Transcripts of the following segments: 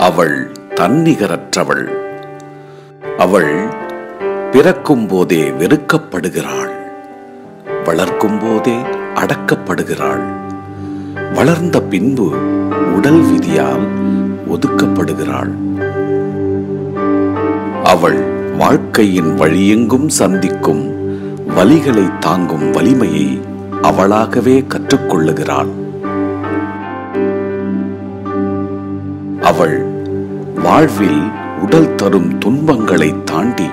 அவள் தன்னிகரற்றவள். அவள் பிறக்கும் போதே வெறுக்கப்படுகிறாள். வளர்க்கும் போதே அடக்கப்படுகிறாள். வளர்ந்த பின்பு உடல் விதியால் ஒதுக்கப்படுகிறாள். அவள் வாழ்க்கையின் வழியெங்கும் சந்திக்கும் வலிகளை தாங்கும் வலிமையை அவளாகவே கற்றுக்கொள்ளுகிறாள். அவள் வாழ்வில் உடல் தரும் துன்பங்களை தாண்டி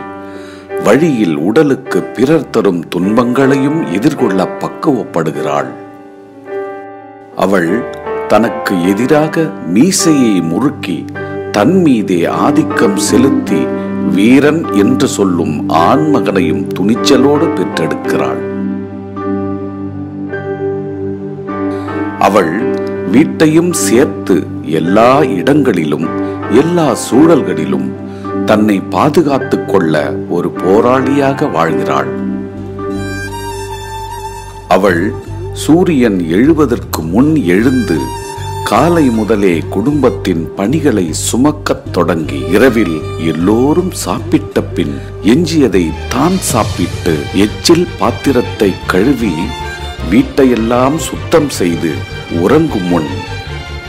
வழியில் உடலுக்கு பிறர் தரும் துன்பங்களையும் எதிர்கொள்ள பக்குவப்படுகிறாள். அவள் தனக்கு எதிராக மீசையை முறுக்கி தன் மீதே ஆதிக்கம் செலுத்தி வீரன் என்று சொல்லும் ஆண்மகனையும் துணிச்சலோடு பெற்றெடுக்கிறாள். அவள் வீட்டையும் சேர்த்து எல்லா இடங்களிலும் எல்லா சூழல்களிலும் தன்னை பாதுகாத்துக் கொள்ள ஒரு போராளியாக வாழ்கிறாள். அவள் சூரியன் எழுவதற்கு முன் எழுந்து காலை முதலே குடும்பத்தின் பணிகளை சுமக்கத் தொடங்கி இரவில் எல்லோரும் சாப்பிட்ட பின் எஞ்சியதை தான் சாப்பிட்டு எச்சில் பாத்திரத்தை கழுவி வீட்டையெல்லாம் சுத்தம் செய்து உறங்கும் முன்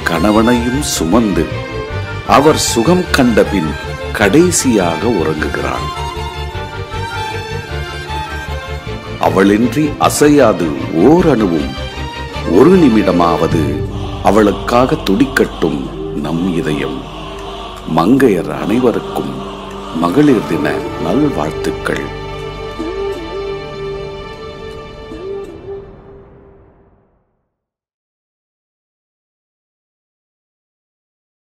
கணவனையும் சுமந்து அவர் சுகம் கண்டபின் கடைசியாக உறங்குகிறாள் அவளின்றி அசையாது ஓரணுவும் ஒரு நிமிடமாவது அவளுக்காக துடிக்கட்டும் நம் இதயம். மங்கையர் அனைவருக்கும் மகளிர் தின நல்வாழ்த்துக்கள்.